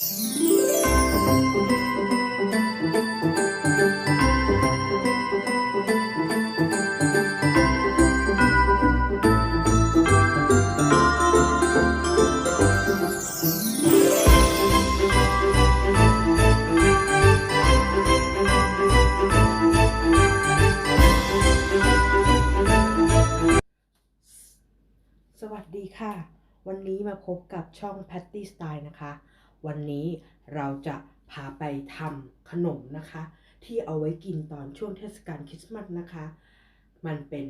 สวัสดีค่ะ วันนี้มาพบกับช่อง Patty Style นะคะ วันนี้เราจะพาไปทำขนมนะคะ ที่เอาไว้กินตอนช่วงเทศกาลคริสต์มาสนะคะ มันเป็น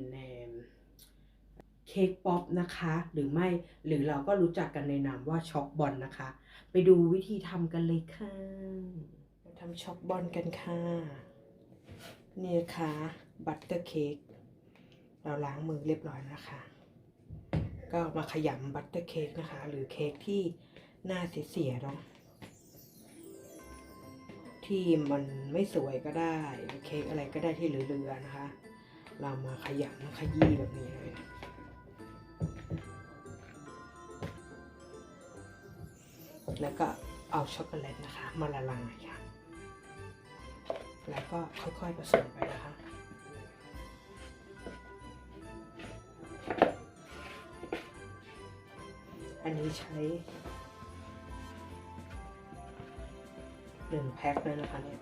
เค้กป๊อปนะคะ หรือไม่หรือเราก็รู้จักกันในนามว่าช็อกบอลนะคะ ไปดูวิธีทำกันเลยค่ะเราทำช็อกบอลกันค่ะ นี่นะคะบัตเตอร์เค้กเราล้างมือเรียบร้อยนะคะ ก็มาขยำบัตเตอร์เค้กนะคะ หรือเค้กที่ หน้าเสียๆเนาะที่มันไม่สวยก็ได้เค้กอะไรก็ได้ที่เหลือๆนะคะ เรามาขยำขยี้แบบนี้เลยแล้วก็เอาช็อกโกแลตนะคะ มาละลายค่ะ แล้วก็ค่อยๆผสมไปนะคะอันนี้ใช้ หนึ่งแพ็คเลยนะคะเนี่ย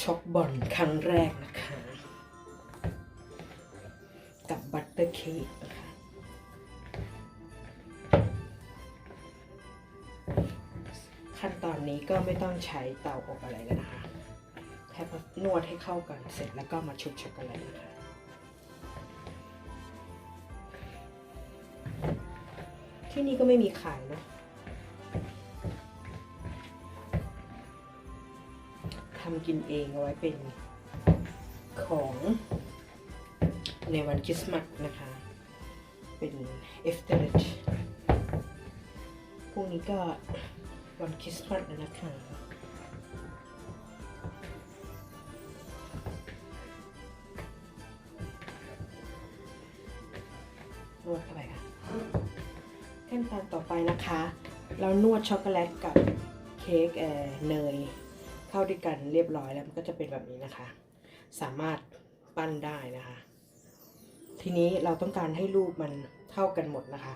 ช็อกบอลครั้งแรกนะคะ กับบัตเตอร์เค้กนะคะขั้นตอนนี้ก็ไม่ต้องใช้เตาอบอะไรแล้วนะคะ แค่นวดให้เข้ากันเสร็จแล้วก็มาชุบช็อกโกแลตนะคะที่นี่ก็ไม่มีขายเนาะำกินเองเอาไว้เป็นของในวันคริสต์มาสนะคะ เป็นเอฟเตอร์พรุ่งนี้ก็วันคริสต์มาสแล้วนะคะนวดเข้าไปค่ะขั้นตอนต่อไปนะคะ เรานวดช็อกโกแลตกับเค้กเอ่อเนย เข้าด้วยกันเรียบร้อยแล้วมันก็จะเป็นแบบนี้นะคะ สามารถปั้นได้นะคะ ทีนี้เราต้องการให้รูปมันเท่ากันหมดนะคะ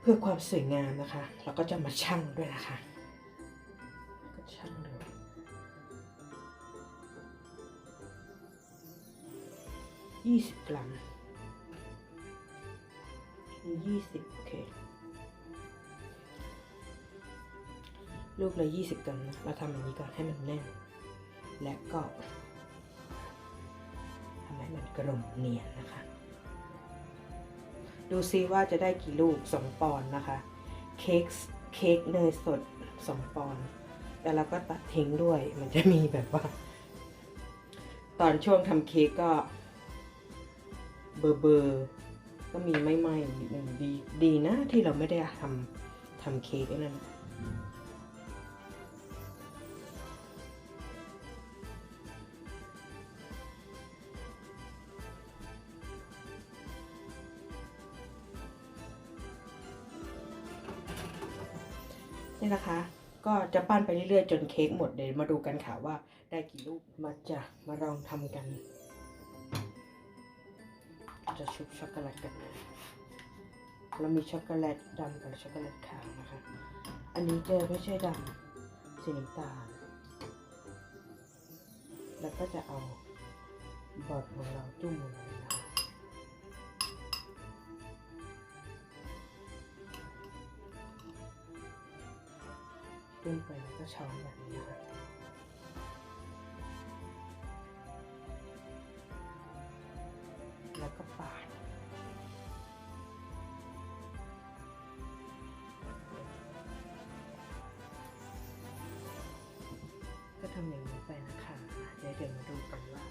เพื่อความสวยงามนะคะ เราก็จะมาชั่งด้วยนะคะก็ชั่งเลยยี่สิบกรัมยี่สิบโอเค ลูกละยี่สิบกรัมนะเราทำอย่างนี้ก่อนให้มันแน่น และก็ทำให้มันกลมเนียนนะคะ ดูซิว่าจะได้กี่ลูกสองปอนด์นะคะ เค้กเค้กเนยสดสองปอนด์แต่เราก็ตัดทิ้งด้วย มันจะมีแบบว่า ตอนช่วงทำเค้กก็ เบอร์เบอร์ก็มีไม่ไหม้นิดนึงดีดีนะที่เราไม่ได้ทำทำเค้กนั่น นี่นะคะ ก็จะปั้นไปเรื่อยๆ จนเค้กหมดเดี๋ยวมาดูกันค่ะว่าได้กี่ลูกมาจะมาลองทำกัน จะชุบช็อกโกแลตกันเรามีช็อกโกแลตดำกับช็อกโกแลตขาวนะคะ อันนี้จะไม่ใช่ดำสีน้ำตาล แล้วก็จะเอาบอร์ดของเราจุ่มลงไปนะ ขึ้นไปแล้วก็ช้อนแบบนี้ค่ะแล้วก็ปาดก็ทำอย่างนี้ไปนะคะ เดี๋ยวเดี๋ยวมาดูกันว่า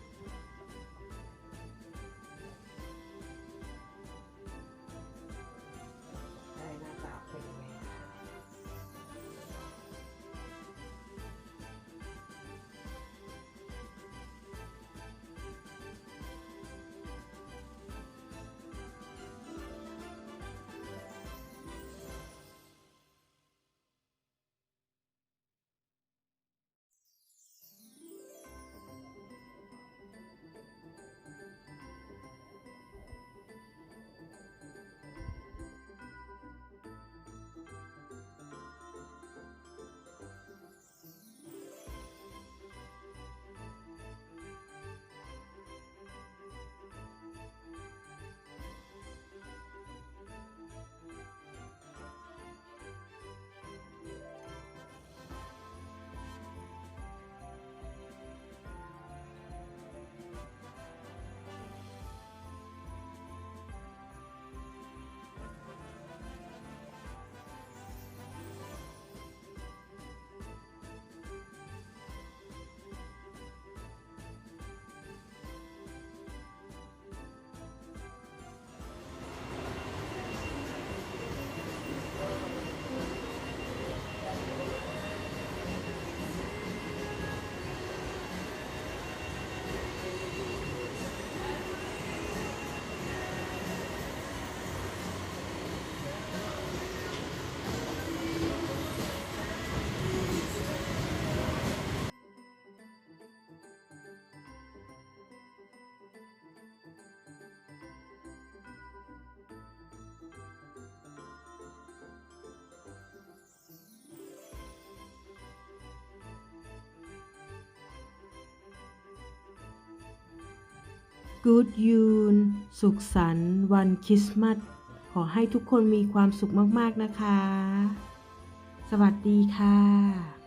กูดยูนสุขสันต์วันคริสต์มาสขอให้ทุกคนมีความสุขมาก ๆ นะคะ สวัสดีค่ะ